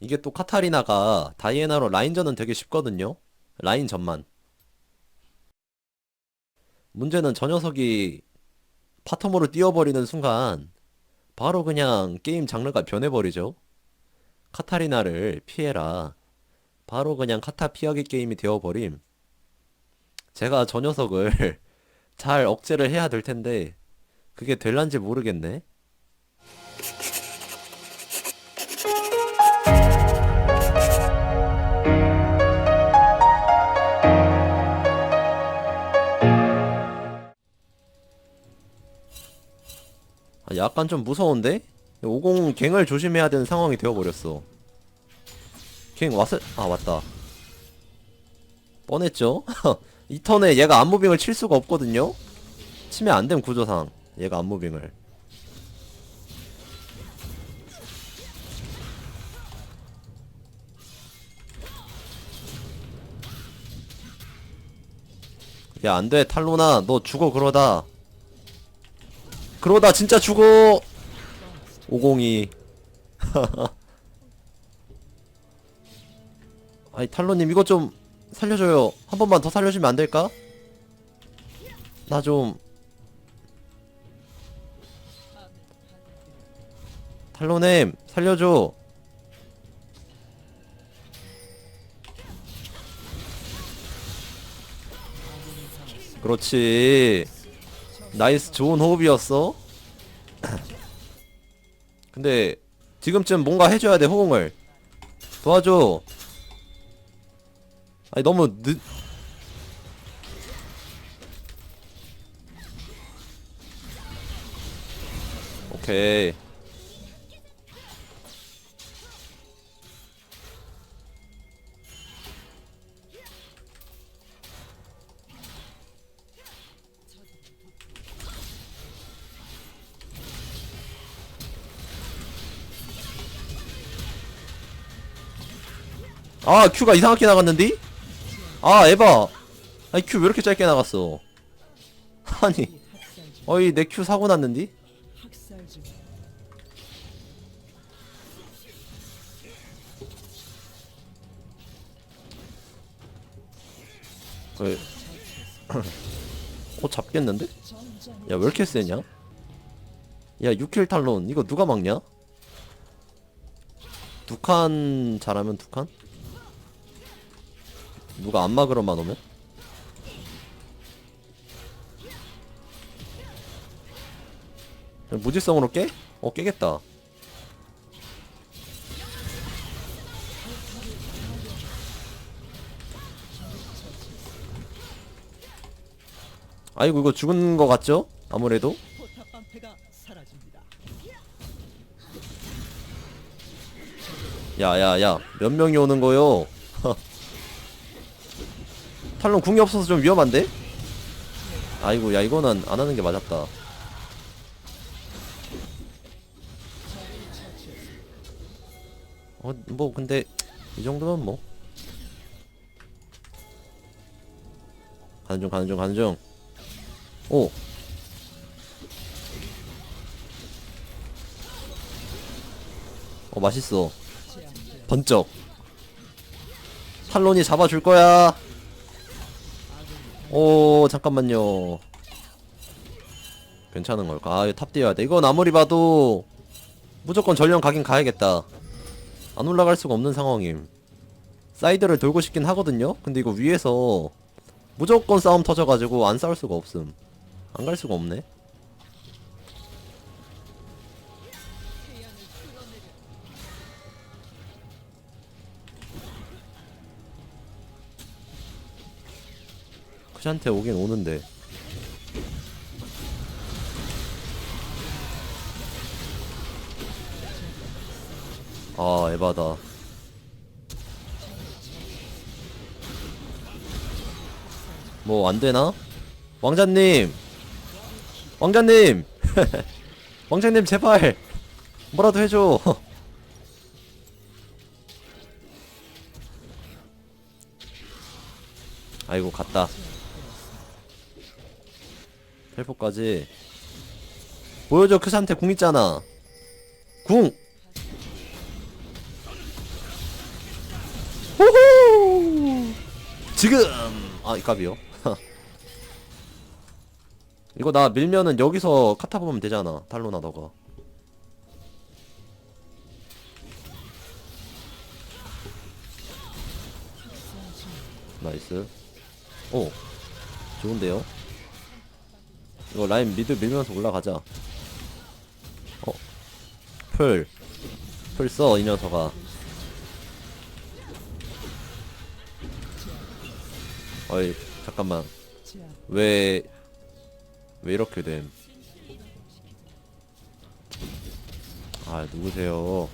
이게 또 카타리나가 다이애나로 라인전은 되게 쉽거든요. 라인전만. 문제는 저 녀석이 파텀으로 뛰어버리는 순간 바로 그냥 게임 장르가 변해버리죠. 카타리나를 피해라. 바로 그냥 카타 피하기 게임이 되어버림. 제가 저 녀석을 잘 억제를 해야 될 텐데 그게 될란지 모르겠네. 약간 좀 무서운데? 50 갱을 조심해야 되는 상황이 되어버렸어. 갱 왔을, 아, 왔다. 뻔했죠? 이 턴에 얘가 안무빙을 칠 수가 없거든요? 치면 안 됨, 구조상. 얘가 안무빙을. 야, 안 돼, 탈로나. 너 죽어, 그러다. 그러다 진짜 죽어! 502. 아이, 탈로님, 이거 좀 살려줘요. 한 번만 더 살려주면 안 될까? 나 좀. 탈로님, 살려줘. 그렇지. 나이스 좋은 호흡이었어. 근데 지금쯤 뭔가 해줘야 돼 호응을 도와줘. 아니 너무 늦. 오케이. 아 큐가 이상하게 나갔는디? 아 에바 아니 큐왜 이렇게 짧게 나갔어 아니 어이 내큐 사고 났는디? 왜? 어 잡겠는데? 야 왜 이렇게 세냐? 야 6킬 탈론 이거 누가 막냐? 두 칸 잘하면 두 칸? 누가 안 막으러만 오면? 무지성으로 깨? 어 깨겠다 아이고 이거 죽은 거 같죠? 아무래도. 야야야 몇 명이 오는 거요? 탈론 궁이 없어서 좀 위험한데? 아이고 야 이거는 안 하는 게 맞았다. 어 뭐 근데 이 정도면 뭐. 가는 중 가는 중 가는 중오. 어 맛있어. 번쩍. 탈론이 잡아줄 거야 오 잠깐만요. 괜찮은 걸까? 아탑 뛰어야 돼. 이건 아무리 봐도 무조건 전령 가긴 가야겠다. 안 올라갈 수가 없는 상황임. 사이드를 돌고 싶긴 하거든요? 근데 이거 위에서 무조건 싸움 터져가지고 안 싸울 수가 없음. 안 갈 수가 없네 크샨테 오긴 오는데. 아 에바다. 뭐 안되나? 왕자님! 왕자님! 왕자님 제발! 뭐라도 해줘! 아이고 갔다 텔포까지 보여줘 크산테 궁 있잖아 궁 호호! 지금! 아, 이깝이요. 이거 나 밀면은 여기서 카타 보면 되잖아. 탈로나 너가. 나이스. 오. 좋은데요? 이거 라인 미드 밀면서 올라가자. 어. 풀. 풀 써, 이 녀석아. 어이, 잠깐만. 왜, 왜 이렇게 됨? 아, 누구세요?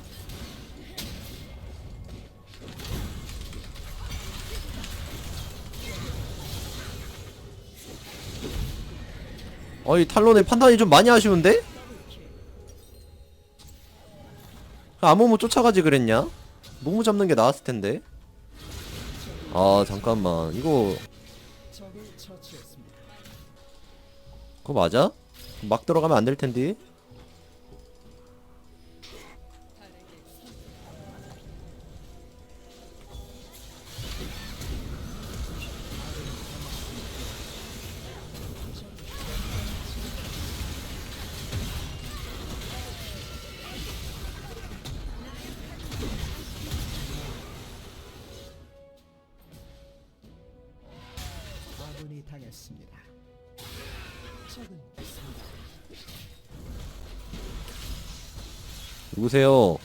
어이, 탈론의 판단이 좀 많이 아쉬운데? 아무무 쫓아가지 그랬냐? 무무 잡는 게 나았을 텐데. 아, 잠깐만. 이거. 그거 맞아? 막 들어가면 안 될 텐데. 아군이 당했습니다. 적은. 누구세요?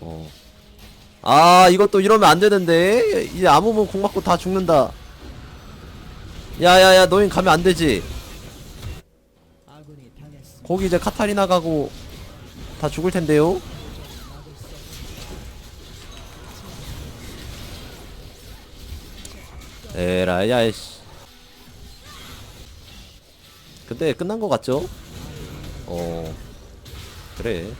어. 아, 이것도 이러면 안 되는데. 이제 아무무 공 맞고 다 죽는다. 야야야, 너희 가면 안 되지. 거기 이제 카타리나 가고 다 죽을 텐데요. 에라이 야이씨. 근데 끝난 거 같죠? 어. 그래.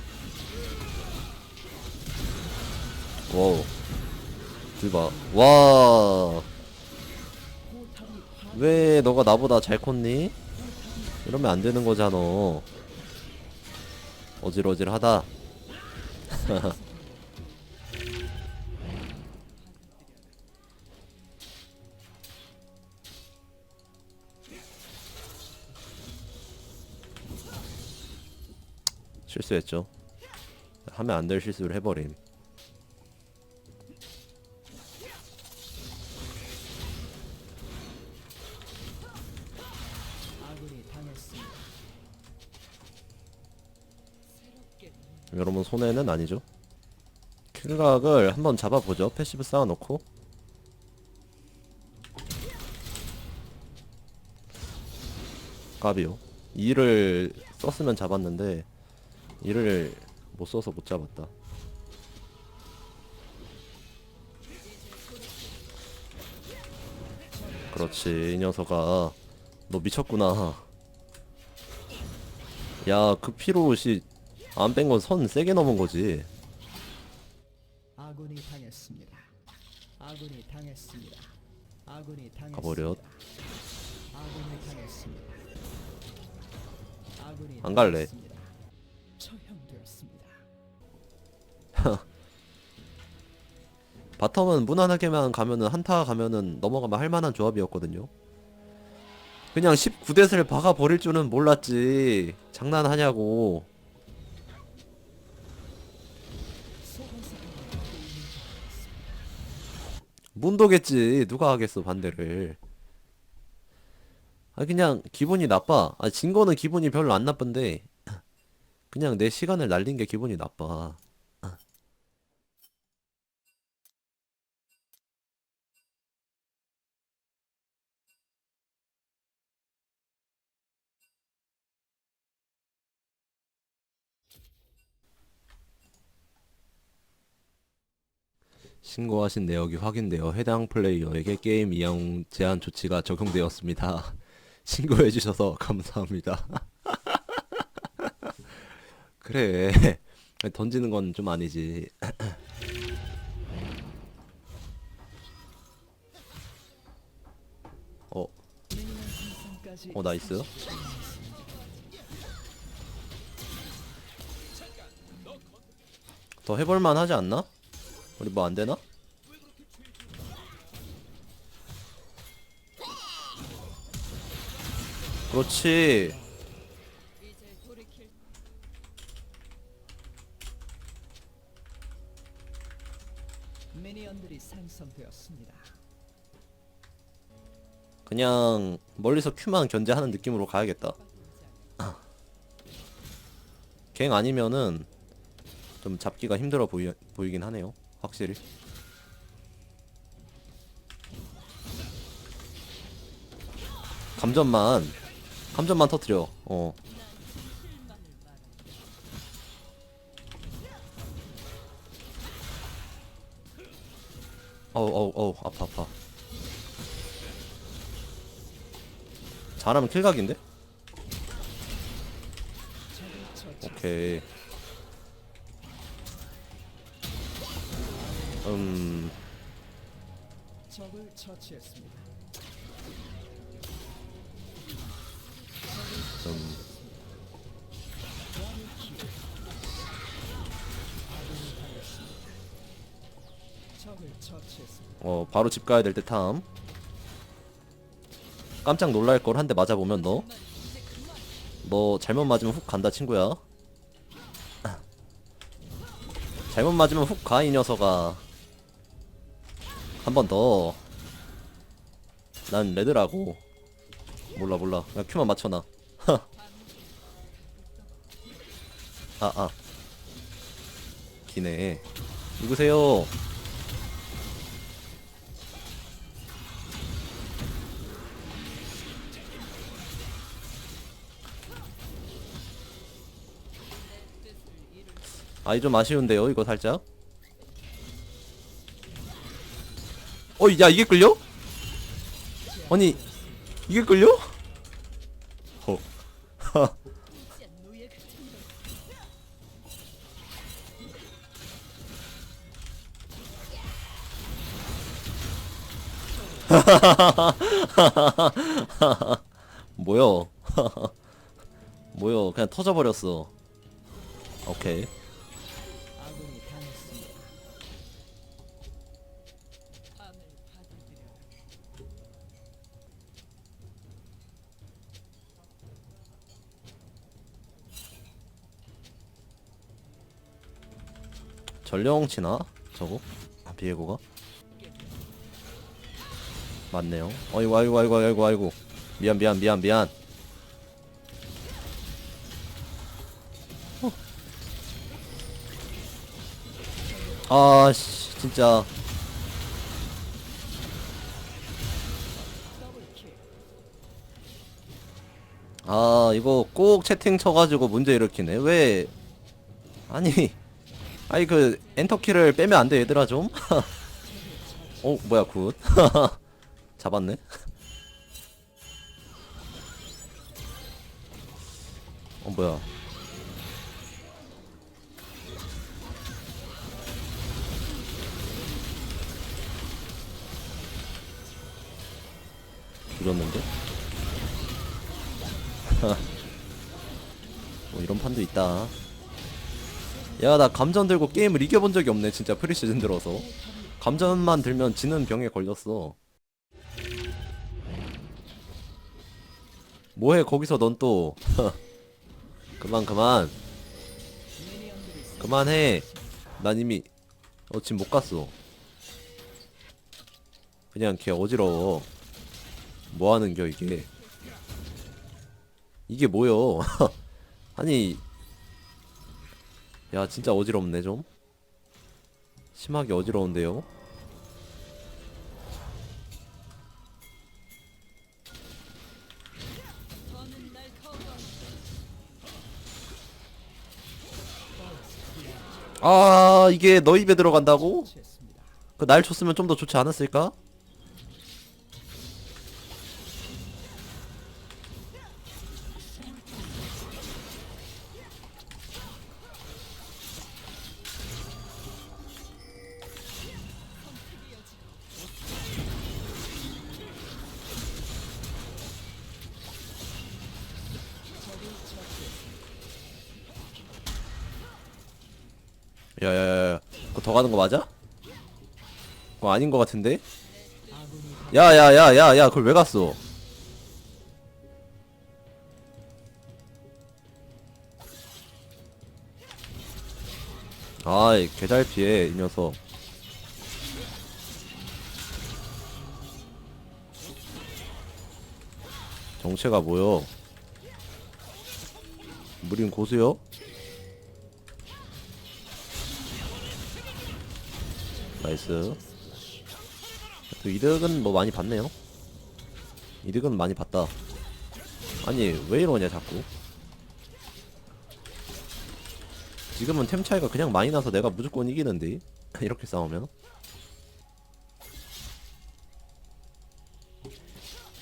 와우. 들봐. 와. 왜 너가 나보다 잘 컸니? 이러면 안 되는 거잖아. 어질어질하다. 실수했죠. 하면 안 될 실수를 해버림. 여러분 손해는 아니죠. 킬각을 한번 잡아보죠. 패시브 쌓아놓고 까비요. 2를 썼으면 잡았는데 2를 못 써서 못 잡았다. 그렇지 이 녀석아 너 미쳤구나. 야그 피로시 안 뺀 건 선 세게 넘은 거지. 아군이 당했습니다. 아군이 당했습니다. 아군이 당했습니다. 가버렸. 아군이 당했습니다. 아군이 안 갈래. 당했습니다. 처형되었습니다. 바텀은 무난하게만 가면은 한타 가면은 넘어가면 할 만한 조합이었거든요. 그냥 19대를 박아 버릴 줄은 몰랐지. 장난하냐고. 문도겠지. 누가 하겠어 반대를. 아 그냥 기분이 나빠. 아 진 거는 기분이 별로 안 나쁜데 그냥 내 시간을 날린 게 기분이 나빠. 신고하신 내역이 확인되어 해당 플레이어에게 게임 이용 제한 조치가 적용되었습니다. 신고해 주셔서 감사합니다. 그래. 던지는 건 좀 아니지. 어. 어, 나이스. 더 해볼만 하지 않나? 우리 뭐 안 되나? 그렇지 미니언들이 생성되었습니다. 그냥 멀리서 큐만 견제하는 느낌으로 가야겠다 갱 아니면은 좀 잡기가 힘들어 보이, 보이긴 하네요 확실히. 감전만 감전만 터트려. 어. 어우 어우 어우 아파 아파. 잘하면 킬각인데? 오케이 음. 적을 처치했습니다. 적을 처치했습니다. 어 바로 집 가야 될 듯함. 깜짝 놀랄 걸 한 대 맞아 보면 너. 너 잘못 맞으면 훅 간다 친구야. 잘못 맞으면 훅 가 이 녀석아 한 번 더. 난 레드라고. 몰라 몰라. 그냥 큐만 맞춰놔. 아 아. 기네. 누구세요? 아이 좀 아쉬운데요 이거 살짝 어야 이게 끌려? 아니 이게 끌려? 어. 뭐여 뭐여 그냥 터져버렸어. 오케이 전령 치나? 저거? 아, 비에고가? 맞네요. 어이구, 아이고, 아이고, 아이고, 아이고. 미안, 미안, 미안, 미안. 어. 아, 씨, 진짜. 아, 이거 꼭 채팅 쳐가지고 문제 일으키네. 왜? 아니. 아니 그 엔터키를 빼면 안 돼 얘들아 좀. 어 뭐야 굿. 잡았네. 어 뭐야. 이었는데 뭐 이런 판도 있다. 야 나 감전 들고 게임을 이겨본 적이 없네 진짜 프리시즌 들어서. 감전만 들면 지는 병에 걸렸어. 뭐해 거기서 넌 또? 그만 그만. 그만해. 난 이미 어 지금 못 갔어. 그냥 걔 어지러워. 뭐하는겨 이게? 이게 뭐여? 아니 야 진짜 어지럽네 좀 심하게 어지러운데요 아 이게 너 입에 들어간다고? 그날 줬으면 좀 더 좋지 않았을까? 야야야야 그거 더 가는 거 맞아? 그거 아닌 거 같은데? 야야야야야 그걸 왜 갔어? 아이 개잘 피해 이 녀석 정체가 뭐여 무린 고수요? 나이스. 또 이득은 뭐 많이 봤네요. 이득은 많이 봤다. 아니 왜 이러냐 자꾸. 지금은 템 차이가 그냥 많이 나서 내가 무조건 이기는데. 이렇게 싸우면.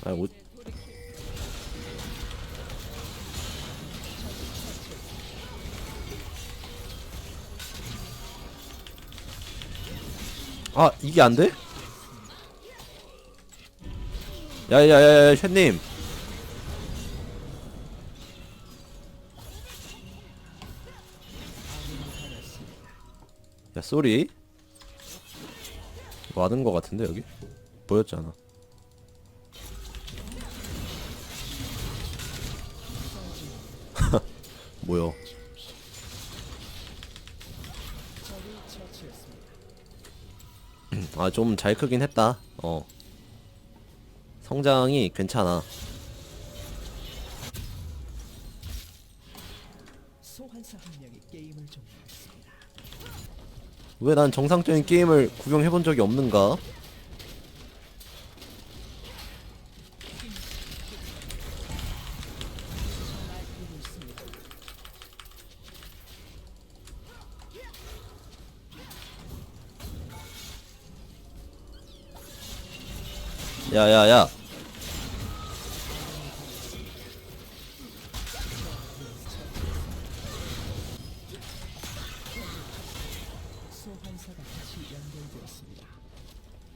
아 오... 아 이게 안 돼? 야야야야 쉣님. 야 쏘리. 맞은 거 같은데 여기? 보였잖아. 뭐야 아 좀 잘 크긴 했다 어 성장이 괜찮아. 왜 난 정상적인 게임을 구경해본 적이 없는가? 야야야.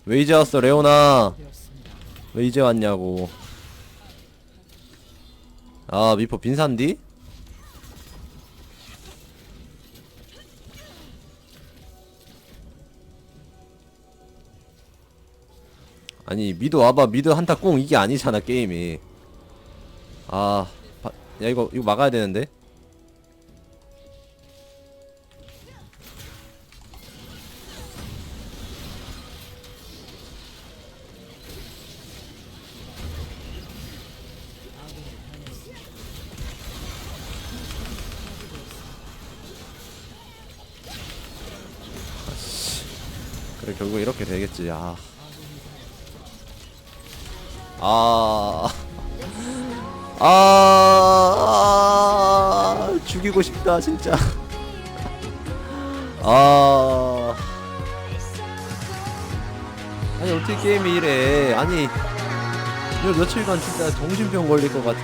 왜 이제 왔어 레오나. 왜 이제 왔냐고 아 미포 빈산디? 아니 미드 와봐. 미드 한타 꽁 이게 아니잖아 게임이. 아 바- 야 이거 이거 막아야 되는데 아. 아. 죽이고 싶다 진짜. 아. 아니 어떻게 게임이 이래? 아니 며칠간 진짜 정신병 걸릴 것 같아.